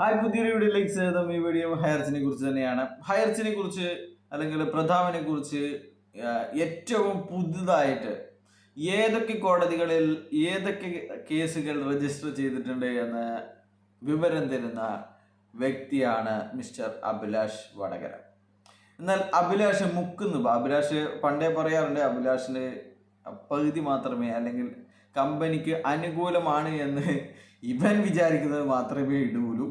Hi പുതിയൊരു വീഡിയോയിലേക്ക് സ്വാഗതം. ഈ വീഡിയോ ഹയർച്ചിനെ കുറിച്ച് തന്നെയാണ്. ഹയർച്ചിനെ കുറിച്ച് അല്ലെങ്കിൽ പ്രതാപനെ കുറിച്ച് ഏറ്റവും പുതുതായിട്ട് ഏതൊക്കെ കോടതികളിൽ ഏതൊക്കെ കേസുകൾ രജിസ്റ്റർ ചെയ്തിട്ടുണ്ട് എന്ന് വിവരം തരുന്ന വ്യക്തിയാണ് മിസ്റ്റർ അഭിലാഷ് വടകര. എന്നാൽ അഭിലാഷ് മുക്കുന്നു അഭിലാഷ് പണ്ടേ പറയാറുണ്ട് അഭിലാഷിന് പകുതി മാത്രമേ അല്ലെങ്കിൽ കമ്പനിക്ക് അനുകൂലമാണ് എന്ന് ഇവൻ വിചാരിക്കുന്നത് മാത്രമേ ഇടൂലൂ.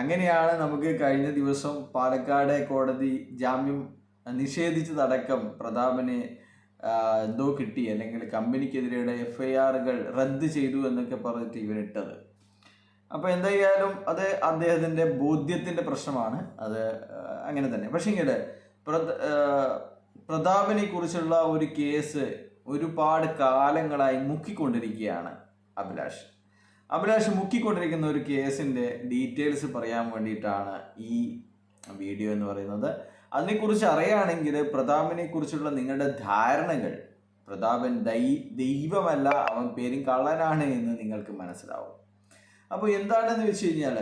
അങ്ങനെയാണ് നമുക്ക് കഴിഞ്ഞ ദിവസം പാലക്കാട് കോടതി ജാമ്യം നിഷേധിച്ചതടക്കം പ്രതാപനെ എന്തോ കിട്ടി. അല്ലെങ്കിൽ കമ്പനിക്കെതിരെയുള്ള എഫ് ഐ ആറുകൾ റദ്ദ് ചെയ്തു എന്നൊക്കെ പറഞ്ഞിട്ട് ഇവനിട്ടത് അപ്പോൾ എന്തായാലും അത് അദ്ദേഹത്തിന്റെ ബോധ്യത്തിന്റെ പ്രശ്നമാണ്. അത് അങ്ങനെ തന്നെ. പക്ഷേ ഇങ്ങനെ പ്രതാപനെ കുറിച്ചുള്ള ഒരു കേസ് ഒരുപാട് കാലങ്ങളായി മുക്കിക്കൊണ്ടിരിക്കുകയാണ് അഭിലാഷ്. അഭിലാഷ് മുക്കിക്കൊണ്ടിരിക്കുന്ന ഒരു കേസിന്റെ ഡീറ്റെയിൽസ് പറയാൻ വേണ്ടിയിട്ടാണ് ഈ വീഡിയോ എന്ന് പറയുന്നത്. അതിനെക്കുറിച്ച് അറിയുകയാണെങ്കിൽ പ്രതാപിനെ കുറിച്ചുള്ള നിങ്ങളുടെ ധാരണകൾ പ്രതാപൻ ദൈ ദൈവമല്ല അവൻ പേരും കള്ളനാണ് എന്ന് നിങ്ങൾക്ക് മനസ്സിലാവും. അപ്പോൾ എന്താണെന്ന് വെച്ച് കഴിഞ്ഞാൽ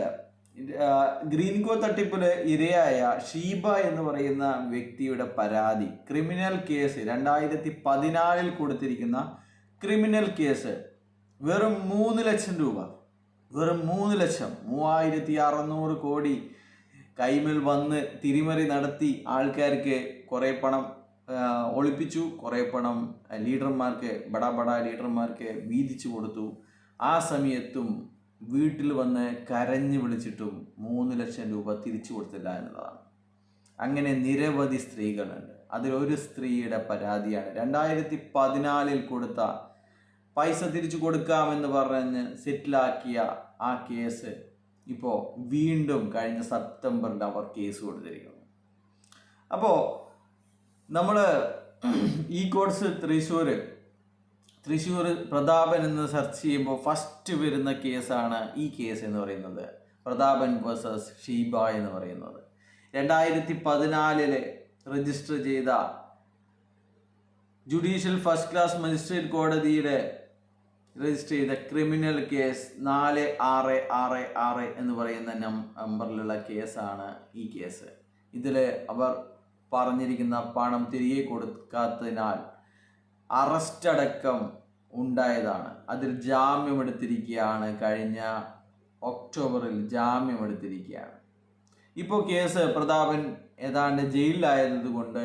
ഗ്രീൻ കോ തട്ടിപ്പിൽ ഇരയായ ഷീബ എന്ന് പറയുന്ന വ്യക്തിയുടെ പരാതി ക്രിമിനൽ കേസ് രണ്ടായിരത്തി പതിനാലിൽ കൊടുത്തിരിക്കുന്ന ക്രിമിനൽ കേസ്. വെറും മൂന്ന് ലക്ഷം രൂപ. വെറും മൂന്ന് ലക്ഷം. മൂവായിരത്തി അറുന്നൂറ് കോടി കൈമിൽ വന്ന് തിരിമറി നടത്തി ആൾക്കാർക്ക് കുറേ പണം ഒളിപ്പിച്ചു. കുറേ പണം ലീഡർമാർക്ക് ബടാ ബടാ ലീഡർമാർക്ക് വീതിച്ചു കൊടുത്തു. ആ സമയത്തും വീട്ടിൽ വന്ന് കരഞ്ഞു വിളിച്ചിട്ടും മൂന്ന് ലക്ഷം രൂപ തിരിച്ചു കൊടുത്തില്ല എന്നതാണ്. അങ്ങനെ നിരവധി സ്ത്രീകളുണ്ട്. അതിലൊരു സ്ത്രീയുടെ പരാതിയാണ്. രണ്ടായിരത്തി പതിനാലിൽ കൊടുത്ത പൈസ തിരിച്ചു കൊടുക്കാമെന്ന് പറഞ്ഞ് സെറ്റിലാക്കിയ ആ കേസ് ഇപ്പോൾ വീണ്ടും കഴിഞ്ഞ സെപ്റ്റംബറിൽ അവർ കേസ് കൊടുത്തിരിക്കുന്നു. അപ്പോൾ നമ്മൾ ഈ കോഴ്സ് തൃശ്ശൂർ തൃശ്ശൂർ പ്രതാപൻ എന്ന് സെർച്ച് ചെയ്യുമ്പോൾ ഫസ്റ്റ് വരുന്ന കേസാണ് ഈ കേസ് എന്ന് പറയുന്നത്. പ്രതാപൻ വേഴ്സസ് ഷീബ എന്ന് പറയുന്നത്. രണ്ടായിരത്തി പതിനാലിൽ രജിസ്റ്റർ ചെയ്ത ജുഡീഷ്യൽ ഫസ്റ്റ് ക്ലാസ് മജിസ്ട്രേറ്റ് കോടതിയുടെ രജിസ്റ്റർ ചെയ്ത ക്രിമിനൽ കേസ് നാല് ആറ് ആറ് ആറ് എന്ന് പറയുന്ന നമ്പറിലുള്ള കേസാണ് ഈ കേസ് ഇതിൽ അവർ പറഞ്ഞിരിക്കുന്ന പണം തിരികെ കൊടുക്കാത്തതിനാൽ അറസ്റ്റ് അടക്കം ഉണ്ടായതാണ്. അതിൽ ജാമ്യം എടുത്തിരിക്കുകയാണ് കഴിഞ്ഞ ഒക്ടോബറിൽ ജാമ്യം എടുത്തിരിക്കുകയാണ് ഇപ്പോൾ കേസ് പ്രതാപൻ ഏതാണ്ട് ജയിലിലായത് കൊണ്ട്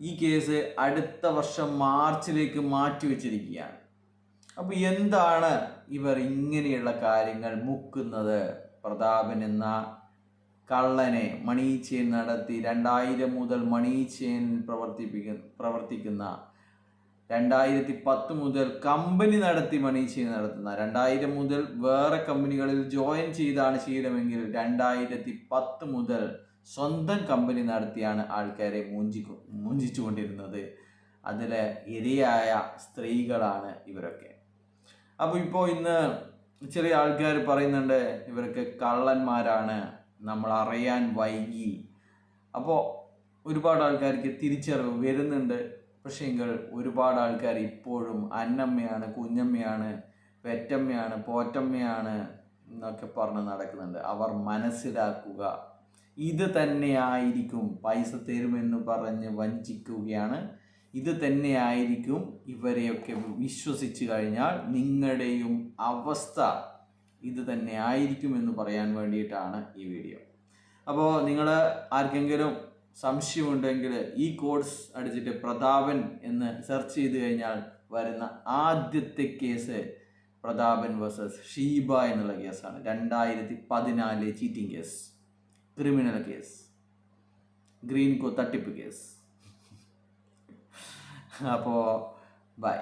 ഈ കേസ് അടുത്ത വർഷം മാർച്ചിലേക്ക് മാറ്റി വെച്ചിരിക്കുകയാണ് അപ്പോൾ എന്താണ് ഇവർ ഇങ്ങനെയുള്ള കാര്യങ്ങൾ മുക്കുന്നത്? പ്രതാപൻ എന്ന കള്ളനെ മണി നടത്തി രണ്ടായിരം മുതൽ മണി പ്രവർത്തിപ്പിക്കുന്ന പ്രവർത്തിക്കുന്ന രണ്ടായിരത്തി പത്ത് മുതൽ കമ്പനി നടത്തി മണി ചെയിൻ നടത്തുന്ന രണ്ടായിരം മുതൽ വേറെ കമ്പനികളിൽ ജോയിൻ ചെയ്താണ് ശീലമെങ്കിൽ രണ്ടായിരത്തി പത്ത് മുതൽ സ്വന്തം കമ്പനി നടത്തിയാണ് ആൾക്കാരെ മൂഞ്ചി മൂഞ്ചിച്ചുകൊണ്ടിരുന്നത്. അതിലെ ഇരയായ സ്ത്രീകളാണ് ഇവരൊക്കെ. അപ്പോൾ ഇപ്പോൾ ഇന്ന് ചെറിയ ആൾക്കാർ പറയുന്നുണ്ട് ഇവർക്ക് കള്ളന്മാരാണ് നമ്മൾ അറിയാൻ വൈകി. അപ്പോൾ ഒരുപാട് ആൾക്കാർക്ക് തിരിച്ചറിവ് വരുന്നുണ്ട്. പക്ഷേങ്കിൽ ഒരുപാട് ആൾക്കാർ ഇപ്പോഴും അന്നമ്മയാണ് കുഞ്ഞമ്മയാണ് പെറ്റമ്മയാണ് പോറ്റമ്മയാണ് എന്നൊക്കെ പറഞ്ഞ് നടക്കുന്നുണ്ട്. അവർ മനസ്സിലാക്കുക. ഇത് തന്നെയായിരിക്കും പൈസ തരുമെന്ന് പറഞ്ഞ് വഞ്ചിക്കുകയാണ്. ഇത് തന്നെയായിരിക്കും ഇവരെയൊക്കെ വിശ്വസിച്ച് കഴിഞ്ഞാൽ നിങ്ങളുടെയും അവസ്ഥ ഇത് തന്നെ ആയിരിക്കും എന്ന് പറയാൻ വേണ്ടിയിട്ടാണ് ഈ വീഡിയോ. അപ്പോൾ നിങ്ങൾ ആർക്കെങ്കിലും സംശയമുണ്ടെങ്കിൽ ഈ കോഴ്സ് അടിച്ചിട്ട് പ്രതാപൻ എന്ന് സെർച്ച് ചെയ്ത് കഴിഞ്ഞാൽ വരുന്ന ആദ്യത്തെ കേസ് പ്രതാപൻ വേഴ്സസ് ഷീബ എന്നുള്ള കേസാണ് രണ്ടായിരത്തി പതിനാല് cheating case criminal case green co തട്ടിപ്പ് കേസ് അപ്പോൾ ബൈ